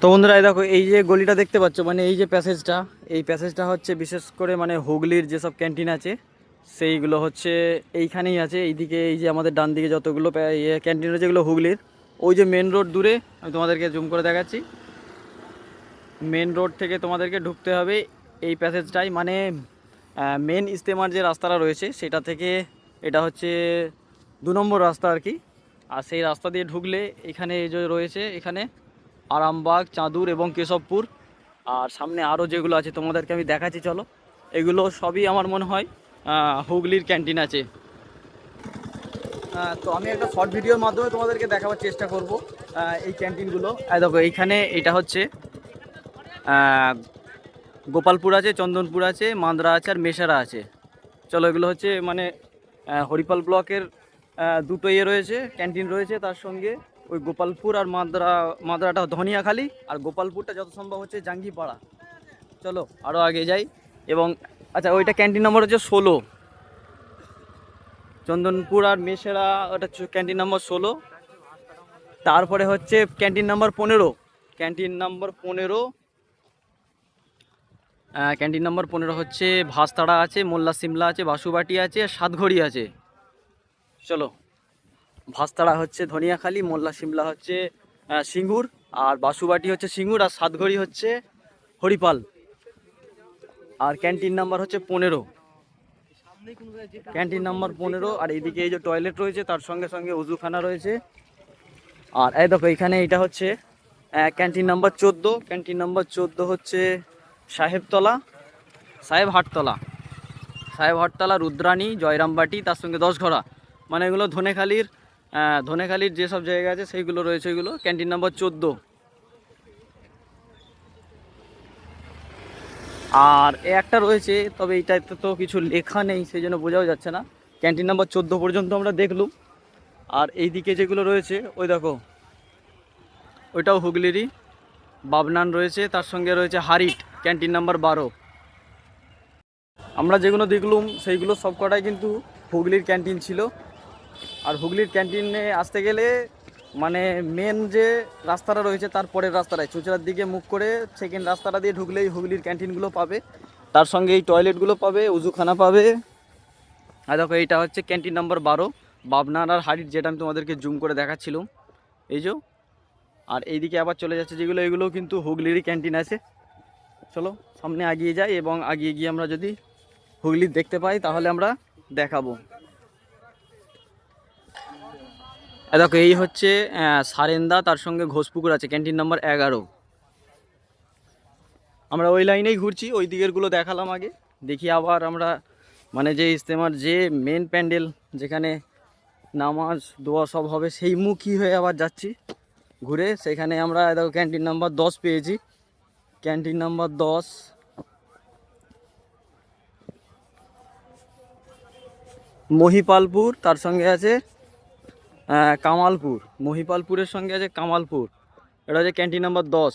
তো বন্ধুরা, এই দেখো, এই যে গলিটা দেখতে পাচ্ছ মানে এই যে প্যাসেজটা, এই প্যাসেজটা হচ্ছে বিশেষ করে মানে হুগলির যেসব ক্যান্টিন আছে, সেইগুলো হচ্ছে এইখানেই আছে। এইদিকে এই যে আমাদের ডান দিকে যতগুলো ইয়ে ক্যান্টিন রয়েছে যেগুলো হুগলির। ওই যে মেন রোড দূরে, আমি তোমাদেরকে জুম করে দেখাচ্ছি। মেন রোড থেকে তোমাদেরকে ঢুকতে হবে এই প্যাসেজটাই মানে মেন ইস্তেমার যে রাস্তাটা রয়েছে, সেটা থেকে এটা হচ্ছে দু নম্বর রাস্তা আর কি। আর সেই রাস্তা দিয়ে ঢুকলে এখানে যে রয়েছে, এখানে আরামবাগ, চাঁদুর এবং কেশবপুর। আর সামনে আরও যেগুলো আছে তোমাদেরকে আমি দেখাচ্ছি, চলো। এগুলো সবই আমার মনে হয় হুগলির ক্যান্টিন আছে। তো আমি একটা শর্ট ভিডিওর মাধ্যমে তোমাদেরকে দেখাবার চেষ্টা করব এই ক্যান্টিনগুলো। দেখো, এইখানে এটা হচ্ছে গোপালপুর আছে, চন্দনপুর আছে, মান্দ্রা আছে আর মেশারা আছে। চলো, এগুলো হচ্ছে মানে হরিপাল ব্লকের দুটো ইয়ে রয়েছে, ক্যান্টিন রয়েছে তার সঙ্গে। ওই গোপালপুর আর মাদ্রা, মাদ্রাটা ধনিয়াখালি আর গোপালপুরটা যত সম্ভব হচ্ছে জাঙ্গিপাড়া। চলো আরও আগে যাই। এবং আচ্ছা ওইটা ক্যান্টিন নম্বর হচ্ছে ষোলো। চন্দনপুর আর মেশেরা ওটা ক্যান্টিন নম্বর ষোলো। তারপরে হচ্ছে ক্যান্টিন নাম্বার পনেরো। ক্যান্টিন নাম্বার পনেরো ক্যান্টিন নাম্বার পনেরো হচ্ছে ভাস্তাড়া আছে, মোল্লা সিমলা আছে বাসুবাটি আছে সাতঘড়ি আছে। চলো। ভাস্তাড়া হচ্ছে ধনিয়াখালি, মোল্লা সিমলা হচ্ছে সিঙ্গুর, আর বাসুবাটি হচ্ছে সিঙ্গুর, আর সাতঘড়ি হচ্ছে হরিপাল। আর ক্যান্টিন নাম্বার হচ্ছে পনেরো। ক্যান্টিন নাম্বার পনেরো, আর এইদিকে এই যে টয়লেট রয়েছে, তার সঙ্গে সঙ্গে উজুখানা রয়েছে। আর এই দেখো এখানে এটা হচ্ছে ক্যান্টিন নাম্বার চোদ্দ। ক্যান্টিন নাম্বার চোদ্দ হচ্ছে সাহেবতলা, সাহেব হাটতলা। সাহেব হাটতলা, রুদ্রাণী, জয়রামবাটি, তার সঙ্গে দশঘরা মানে এগুলো ধনেখালির ধনেখালির যেসব জায়গা আছে, সেইগুলো রয়েছে ওইগুলো। ক্যান্টিন নাম্বার চোদ্দ। আর একটা রয়েছে, তবে এইটাতে তো কিছু লেখা নেই, সেই জন্য বোঝাও যাচ্ছে না। ক্যান্টিন নাম্বার চোদ্দ পর্যন্ত আমরা দেখলুম। আর এই দিকে যেগুলো রয়েছে, ওই দেখো, ওইটাও হুগলিরই। বাবনান রয়েছে, তার সঙ্গে রয়েছে হারিট, ক্যান্টিন নাম্বার বারো। আমরা যেগুলো দেখলুম, সেইগুলো সব কটাই কিন্তু হুগলির ক্যান্টিন ছিল। আর হুগলির ক্যান্টিনে আসতে গেলে মানে মেন যে রাস্তাটা রয়েছে তার পরের রাস্তাটায় চুচড়ার দিকে মুখ করে সেকেন্ড রাস্তাটা দিয়ে ঢুকলেই হুগলির ক্যান্টিনগুলো পাবে। তার সঙ্গে এই টয়লেটগুলো পাবে, উজুখানা পাবে। আর দেখো, এইটা হচ্ছে ক্যান্টিন নাম্বার বারো, বাবনার আর হাড়ির যেটা আমি তোমাদেরকে জুম করে দেখাচ্ছিলাম। এই যে, আর এইদিকে আবার চলে যাচ্ছে যেগুলো, এগুলো কিন্তু হুগলিরই ক্যান্টিন আছে। চলো, সামনে এগিয়ে যাই এবং এগিয়ে গিয়ে আমরা যদি হুগলির দেখতে পাই, তাহলে আমরা দেখাবো। দেখো, এই হচ্ছে সারেন্দা, তার সঙ্গে ঘোষপুকুর আছে, ক্যান্টিন নাম্বার এগারো। আমরা ওই লাইনেই ঘুরছি, ওই দিকেরগুলো দেখালাম আগে। দেখি আবার আমরা মানে যে ইস্তেমার যে মেন প্যান্ডেল, যেখানে নামাজ, দোয়া সব হবে, সেই মুখী হয়ে আবার যাচ্ছি ঘুরে। সেখানে আমরা দেখো, ক্যান্টিন নাম্বার দশ পেয়েছি। ক্যান্টিন নাম্বার দশ। মহিপালপুর, তার সঙ্গে আছে কামালপুর মহিপালপুরের সঙ্গে আছে কামালপুর। এটা হচ্ছে ক্যান্টিন নাম্বার দশ।